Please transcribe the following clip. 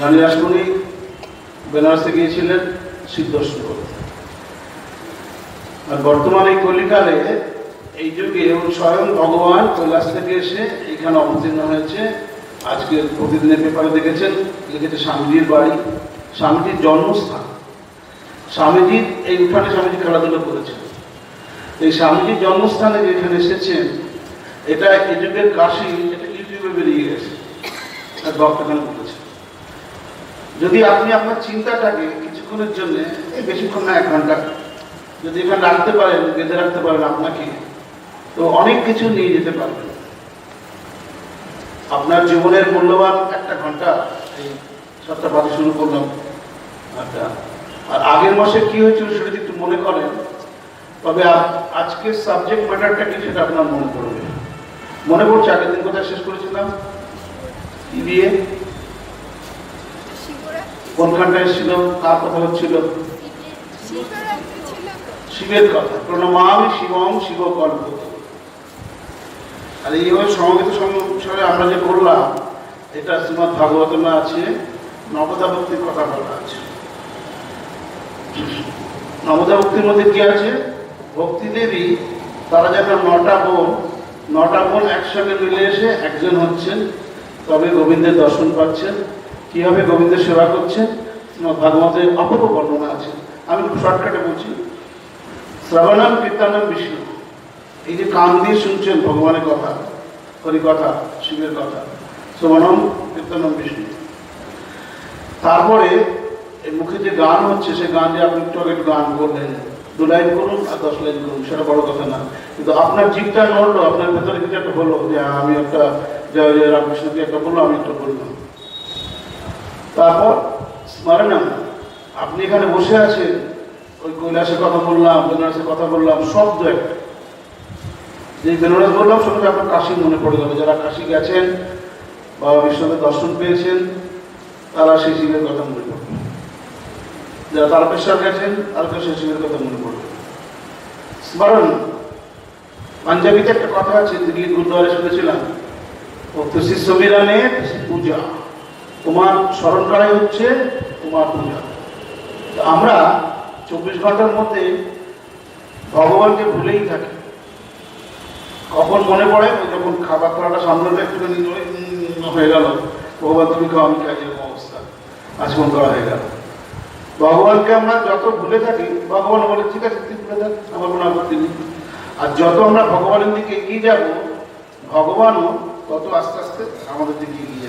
রানী রাসমণি বেনারসে গিয়েছিলেন সিদ্ধর্শন আর বর্তমানে এই কলিকালে এই যুগে স্বয়ং ভগবান কৈলাস থেকে এসে এখানে অবতীর্ণ হয়েছে। আজকে প্রতিদিনের পেপারে দেখেছেন, লিখেছে স্বামীজির বাড়ি, স্বামীজির জন্মস্থান। স্বামীজির এই উঠানে স্বামীজি খেলাধুলা করেছেন। এই স্বামীজির জন্মস্থানে যেখানে এসেছেন, এটা এই যুগের কাশি, এটা ইউটিউবে বেরিয়ে গেছে। আর বক্তাখানে যদি আপনি আপনার চিন্তাটাকে কিছুক্ষণের জন্য এই বেশিক্ষণ না, এক ঘণ্টা, যদি এখানে রাখতে পারেন, বেঁধে রাখতে পারেন আপনাকে, তো অনেক কিছু নিয়ে যেতে পারবেন। আপনার জীবনের মূল্যবান একটা ঘণ্টা, এই বাজে শুরু করলাম। আচ্ছা আর আগের মাসে কি হয়েছিল সেটা যদি একটু মনে করেন, তবে আজকের সাবজেক্ট ম্যাটারটা কি সেটা আপনার মনে পড়বে। মনে পড়ছে, আগের দিন কোথায় শেষ করেছিলাম? কি দিয়ে কোনখানটা এসেছিল কার কথা হচ্ছিল ছিল শিবের কথা। প্রণমামি শিবম শিব কল্প আর এইভাবে সমবেত সংসারে আমরা যে করলাম, এটা শ্রীমৎ ভাগবতমে আছে নবদা ভক্তির কথা বলা আছে। নবদা ভক্তির মধ্যে কি আছে? ভক্তি দেবী, তারা যেন নটা বোন নটা বোন একসঙ্গে মিলে এসে একজন হচ্ছেন, তবে গোবিন্দের দর্শন পাচ্ছেন। কীভাবে গোবিন্দের সেবা করছেন? ভাগবতের অপূর্ব বর্ণনা আছে। আমি খুব শর্টকাটে বলছি। শ্রবণম কীর্তনম বিষ্ণু। এই যে কান দিয়ে শুনছেন ভগবানের কথা হরি কথা শিবের কথা, শ্রবণম কীর্তনম বিষ্ণু। তারপরে মুখে যে গান হচ্ছে, সে গান যে আপনি একটু গান করলেন, দু লাইন করুন আর দশ লাইন করুন, সেটা বড় কথা না। কিন্তু আপনার জিভটা নড়লো, আপনার ভেতরে কিছু একটা হলো, যে আমি একটা জয় জয় রামকৃষ্ণকে একটা বলল আমি একটা বললাম। তারপর স্মরণম। আপনি এখানে বসে আছেন, ওই কৈলাসের কথা বললাম, বেনারসের কথা বললাম শব্দ একটা। যে বেনারস বললাম সঙ্গে আপনার কাশি মনে পড়ে যাবে। যারা কাশি গেছেন, বাবা বিশ্বনাথের দর্শন পেয়েছেন, তারা সেই শিবের কথা মনে পড়বে। যারা তারকেশ্বর গেছেন তারকেশ্বর শিবের কথা মনে পড়বে। স্মরণ, পাঞ্জাবিতে একটা কথা আছে দিল্লি গুরুদ্বারে শুনেছিলাম ও সমীরণে তুষি পূজা। তোমার স্মরণ করাই হচ্ছে তোমার পূজা। আমরা চব্বিশ ঘণ্টার মধ্যে ভগবানকে ভুলেই থাকি। কখন মনে পড়ে যখন খাবার খাওয়াটা সামলাতে একটুখানি হয়ে গেল, ভগবান তুমি খাও, আমি খাই, এরকম অবস্থা। আচমন করা হয়ে গেল। ভগবানকে আমরা যত ভুলে থাকি, ভগবান বলে, ঠিক আছে, তুই ভুলে থাক, আমার কোনো আপত্তি নেই। আর যত আমরা ভগবানের দিকে এগিয়ে যাব, ভগবানও তত আস্তে আস্তে আমাদের দিকে এগিয়ে